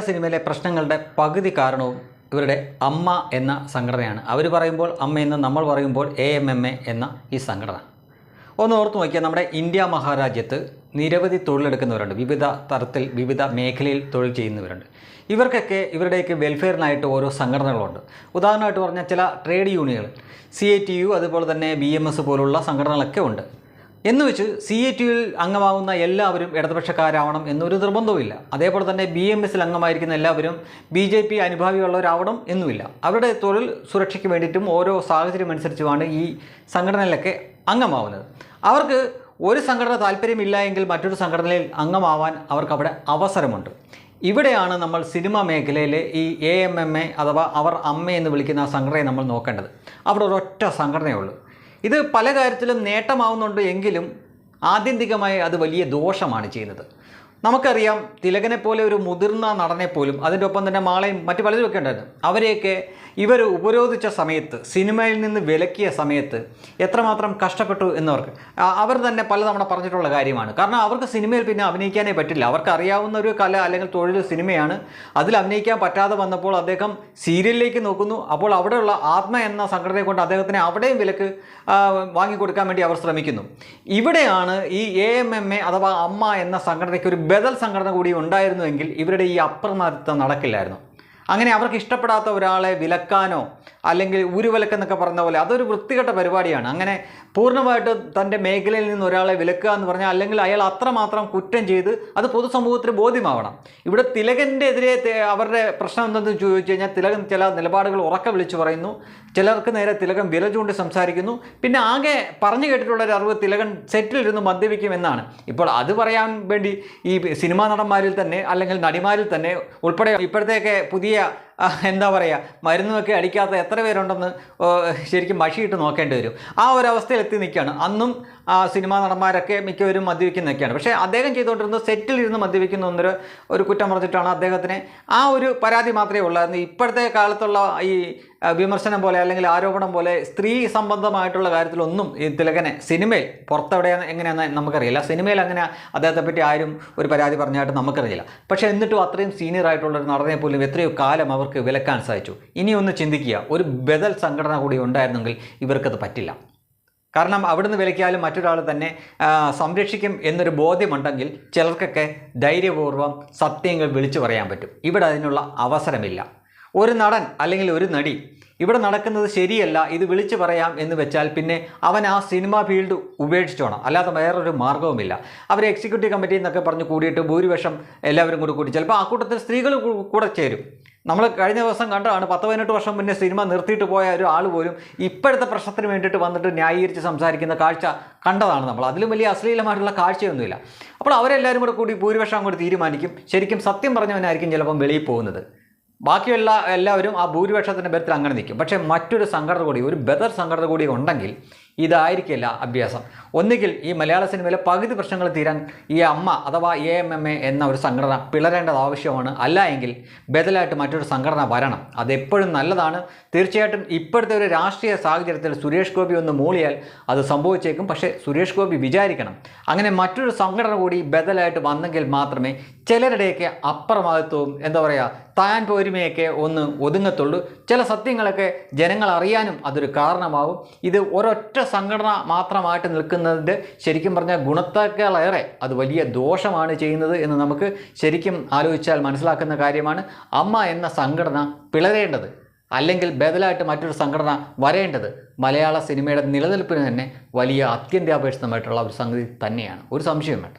സിനിമയിലെ പ്രശ്നങ്ങളുടെ പകുതി കാരണവും ഇവരുടെ അമ്മ എന്ന സംഘടനയാണ്. അവർ പറയുമ്പോൾ അമ്മ എന്ന് നമ്മൾ പറയുമ്പോൾ എ എം എം എ എന്ന ഈ സംഘടന. ഒന്ന് ഓർത്ത് നോക്കിയാൽ നമ്മുടെ ഇന്ത്യ മഹാരാജ്യത്ത് നിരവധി തൊഴിലെടുക്കുന്നവരുണ്ട്. വിവിധ തരത്തിൽ വിവിധ മേഖലയിൽ തൊഴിൽ ചെയ്യുന്നവരുണ്ട്. ഇവർക്കൊക്കെ ഇവരുടെയൊക്കെ വെൽഫെയറിനായിട്ട് ഓരോ സംഘടനകളുണ്ട്. ഉദാഹരണമായിട്ട് പറഞ്ഞാൽ ചില ട്രേഡ് യൂണിയനുകൾ സി ഐ ടി യു അതുപോലെ തന്നെ ബി എം എസ് പോലുള്ള സംഘടനകളൊക്കെ ഉണ്ട്. എന്ന് വെച്ച് സി എ ടിയിൽ അംഗമാവുന്ന എല്ലാവരും ഇടതുപക്ഷക്കാരാവണം എന്നൊരു നിർബന്ധവുമില്ല. അതേപോലെ തന്നെ ബി എം എസിൽ അംഗമായിരിക്കുന്ന എല്ലാവരും ബി ജെ പി അനുഭാവിയുള്ളവരാവണം എന്നുമില്ല. അവരുടെ തൊഴിൽ സുരക്ഷയ്ക്ക് വേണ്ടിയിട്ടും ഓരോ സാഹചര്യം അനുസരിച്ചുമാണ് ഈ സംഘടനയിലൊക്കെ അംഗമാവുന്നത്. അവർക്ക് ഒരു സംഘടന താല്പര്യമില്ല എങ്കിൽ മറ്റൊരു സംഘടനയിൽ അംഗമാവാൻ അവർക്ക് അവിടെ അവസരമുണ്ട്. ഇവിടെയാണ് നമ്മൾ സിനിമ മേഖലയിലെ ഈ എ എം എം എ അഥവാ അവർ അമ്മ എന്ന് വിളിക്കുന്ന ആ സംഘടനയെ നമ്മൾ നോക്കേണ്ടത്. അവിടെ ഒരൊറ്റ സംഘടനയുള്ളൂ ഇത് പല കാര്യത്തിലും നേട്ടമാവുന്നുണ്ട് എങ്കിലും ആത്യന്തികമായി അത് വലിയ ദോഷമാണ് ചെയ്യുന്നത്. നമുക്കറിയാം തിലകനെ പോലെ ഒരു മുതിർന്ന നടനെ പോലും അതിന്റെ ഒപ്പം തന്നെ മാളയും മറ്റു പലരും ഒക്കെ ഉണ്ടായിരുന്നു. അവരെയൊക്കെ ഇവർ ഉപരോധിച്ച സമയത്ത് സിനിമയിൽ നിന്ന് വിലക്കിയ സമയത്ത് എത്രമാത്രം കഷ്ടപ്പെട്ടു എന്നവർക്ക് അവർ തന്നെ പലതവണ പറഞ്ഞിട്ടുള്ള കാര്യമാണ്. കാരണം അവർക്ക് സിനിമയിൽ പിന്നെ അഭിനയിക്കാനേ പറ്റില്ല. അവർക്ക് അറിയാവുന്ന ഒരു കല അല്ലെങ്കിൽ തൊഴിൽ സിനിമയാണ്. അതിൽ അഭിനയിക്കാൻ പറ്റാതെ വന്നപ്പോൾ അദ്ദേഹം സീരിയലിലേക്ക് നോക്കുന്നു. അപ്പോൾ അവിടെയുള്ള ആത്മ എന്ന സംഘടനയെ കൊണ്ട് അദ്ദേഹത്തിന് അവിടെയും വിലക്ക് വാങ്ങിക്കൊടുക്കാൻ വേണ്ടി അവർ ശ്രമിക്കുന്നു. ഇവിടെയാണ് ഈ എ എം എം എ അഥവാ അമ്മ എന്ന സംഘടനയ്ക്ക് ഒരു ബദൽ സംഘടന കൂടി ഉണ്ടായിരുന്നുവെങ്കിൽ ഇവരുടെ ഈ അപ്രമാദിത്വം നടക്കില്ലായിരുന്നു. അങ്ങനെ അവർക്ക് ഇഷ്ടപ്പെടാത്ത ഒരാളെ വിലക്കാനോ അല്ലെങ്കിൽ ഊരുവിലക്കെന്നൊക്കെ പറഞ്ഞ പോലെ അതൊരു വൃത്തികെട്ട പരിപാടിയാണ്. അങ്ങനെ പൂർണമായിട്ടും തന്റെ മേഖലയിൽ നിന്ന് ഒരാളെ വിലക്കുക എന്ന് പറഞ്ഞാൽ അല്ലെങ്കിൽ അയാൾ അത്രമാത്രം കുറ്റം ചെയ്ത് അത് പൊതുസമൂഹത്തിന് ബോധ്യമാവണം. ഇവിടെ തിലകന്റെ എതിരെ അവരുടെ പ്രശ്നം എന്തെന്ന് ചോദിച്ചു കഴിഞ്ഞാൽ തിലകൻ ചില നിലപാടുകൾ ഉറക്കം വിളിച്ചു പറയുന്നു. ചിലർക്ക് നേരെ തിലകൻ വില ചൂണ്ടി സംസാരിക്കുന്നു. പിന്നെ ആകെ പറഞ്ഞു കേട്ടിട്ടുള്ള ഒരു അറിവ് തിലകൻ സെറ്റിലിരുന്ന് മദ്യപിക്കുമെന്നാണ് ഇപ്പോൾ അത് പറയാൻ വേണ്ടി ഈ സിനിമാ നടന്മാരിൽ തന്നെ അല്ലെങ്കിൽ നടിമാരിൽ തന്നെ ഉൾപ്പെടെ ഇപ്പോഴത്തെയൊക്കെ പുതിയ ആ, എന്താ പറയുക മരുന്നൊക്കെ അടിക്കാത്ത എത്ര പേരുണ്ടെന്ന് ശരിക്കും മഷിയിട്ട് നോക്കേണ്ടി വരും. ആ ഒരു അവസ്ഥയിൽ എത്തി നിൽക്കുകയാണ്. അന്നും ആ സിനിമാ നടന്മാരൊക്കെ മിക്കവരും മദ്യപിക്കുന്നൊക്കെയാണ് പക്ഷേ അദ്ദേഹം ചെയ്തുകൊണ്ടിരുന്നത് സെറ്റിലിരുന്ന് മദ്യപിക്കുന്നു എന്നൊരു ഒരു കുറ്റം പറഞ്ഞിട്ടാണ് അദ്ദേഹത്തിന് ആ ഒരു പരാതി മാത്രമേ ഉള്ളായിരുന്നു ഇപ്പോഴത്തെ കാലത്തുള്ള ഈ വിമർശനം പോലെ അല്ലെങ്കിൽ ആരോപണം പോലെ സ്ത്രീ സംബന്ധമായിട്ടുള്ള കാര്യത്തിലൊന്നും ഈ തിലകനെ സിനിമയിൽ പുറത്തെവിടെയാണ് എങ്ങനെയാണെന്ന് നമുക്കറിയില്ല. സിനിമയിൽ അങ്ങനെ അദ്ദേഹത്തെ പറ്റി ആരും ഒരു പരാതി പറഞ്ഞായിട്ട് നമുക്കറിയില്ല. പക്ഷേ എന്നിട്ടും അത്രയും സീനിയർ ആയിട്ടുള്ള ഒരു നടനെ പോലും എത്രയോ കാലം അവർക്ക് വിലക്കാൻ സാധിച്ചു. ഇനി ഒന്ന് ചിന്തിക്കുക ഒരു ബദൽ സംഘടന കൂടി ഉണ്ടായിരുന്നെങ്കിൽ ഇവർക്കത് പറ്റില്ല. കാരണം അവിടുന്ന് വിലക്കിയാലും മറ്റൊരാൾ തന്നെ സംരക്ഷിക്കും എന്നൊരു ബോധ്യമുണ്ടെങ്കിൽ ചിലർക്കൊക്കെ ധൈര്യപൂർവം സത്യങ്ങൾ വിളിച്ചു പറയാൻ പറ്റും. ഇവിടെ അതിനുള്ള അവസരമില്ല. ഒരു നടൻ അല്ലെങ്കിൽ ഒരു നടി ഇവിടെ നടക്കുന്നത് ശരിയല്ല ഇത് വിളിച്ചു പറയാം എന്ന് വെച്ചാൽ പിന്നെ അവൻ ആ സിനിമ ഫീൽഡ് ഉപേക്ഷിച്ചോണം. അല്ലാതെ വേറൊരു മാർഗവുമില്ല അവർ എക്സിക്യൂട്ടീവ് കമ്മിറ്റി എന്നൊക്കെ പറഞ്ഞ് കൂടിയിട്ട് ഭൂരിപക്ഷം എല്ലാവരും കൂടി കൂടി ചിലപ്പോൾ ആ കൂട്ടത്തിൽ സ്ത്രീകൾ കൂടെ ചേരും. നമ്മൾ കഴിഞ്ഞ ദിവസം കണ്ടതാണ് പത്ത് പതിനെട്ട് വർഷം മുന്നേ സിനിമ നിർത്തിയിട്ട് പോയ ഒരു ആൾ പോലും ഇപ്പോഴത്തെ പ്രശ്നത്തിന് വേണ്ടിയിട്ട് വന്നിട്ട് ന്യായീകരിച്ച് സംസാരിക്കുന്ന കാഴ്ച കണ്ടതാണ് നമ്മൾ. അതിലും വലിയ അശ്ലീലമായിട്ടുള്ള കാഴ്ചയൊന്നുമില്ല. അപ്പോൾ അവരെല്ലാവരും കൂടെ കൂടി ഭൂരിപക്ഷം അങ്ങോട്ട് തീരുമാനിക്കും. ശരിക്കും സത്യം പറഞ്ഞവനായിരിക്കും ചിലപ്പം വെളിയിൽ പോകുന്നത്. ബാക്കിയുള്ള എല്ലാവരും ആ ഭൂരിപക്ഷത്തിന്റെ ബലത്തിൽ അങ്ങനെ നിൽക്കും. പക്ഷേ മറ്റൊരു സംഘടന കൂടി ഒരു ബദർ സംഘടന കൂടി ഉണ്ടെങ്കിൽ ഇതായിരിക്കില്ല അഭ്യാസം. ഒന്നുകിൽ ഈ മലയാള സിനിമയിലെ പകുതി പ്രശ്നങ്ങൾ തീരാൻ ഈ അമ്മ അഥവാ എ എം എം എ എന്ന ഒരു സംഘടന പിളരേണ്ടത് ആവശ്യമാണ്. അല്ല എങ്കിൽ ബദലായിട്ട് മറ്റൊരു സംഘടന വരണം. അതെപ്പോഴും നല്ലതാണ്. തീർച്ചയായിട്ടും ഇപ്പോഴത്തെ ഒരു രാഷ്ട്രീയ സാഹചര്യത്തിൽ സുരേഷ് ഗോപി ഒന്ന് മൂളിയാൽ അത് സംഭവിച്ചേക്കും. പക്ഷേ സുരേഷ് ഗോപി വിചാരിക്കണം. അങ്ങനെ മറ്റൊരു സംഘടന കൂടി ബദലായിട്ട് വന്നെങ്കിൽ മാത്രമേ ചിലരുടെയൊക്കെ അപ്രമാദിത്വവും എന്താ പറയുക താൻ പോരുമയൊക്കെ ഒന്ന് ഒതുങ്ങത്തുള്ളൂ. ചില സത്യങ്ങളൊക്കെ ജനങ്ങൾ അറിയാനും അതൊരു കാരണമാവും. ഇത് ഒരൊറ്റ സംഘടന മാത്രമായിട്ട് നിൽക്കുന്നതിന്റെ ശരിക്കും പറഞ്ഞാൽ ഗുണത്തേക്കാളേറെ അത് വലിയ ദോഷമാണ് ചെയ്യുന്നത് എന്ന് നമുക്ക് ശരിക്കും ആലോചിച്ചാൽ മനസ്സിലാക്കുന്ന കാര്യമാണ്. അമ്മ എന്ന സംഘടന പിളരേണ്ടത് അല്ലെങ്കിൽ ബദലായിട്ട് മറ്റൊരു സംഘടന വരേണ്ടത് മലയാള സിനിമയുടെ നിലനിൽപ്പിന് തന്നെ വലിയ അത്യന്താപേക്ഷിതമായിട്ടുള്ള ഒരു സംഗതി തന്നെയാണ്. ഒരു സംശയം വേണ്ട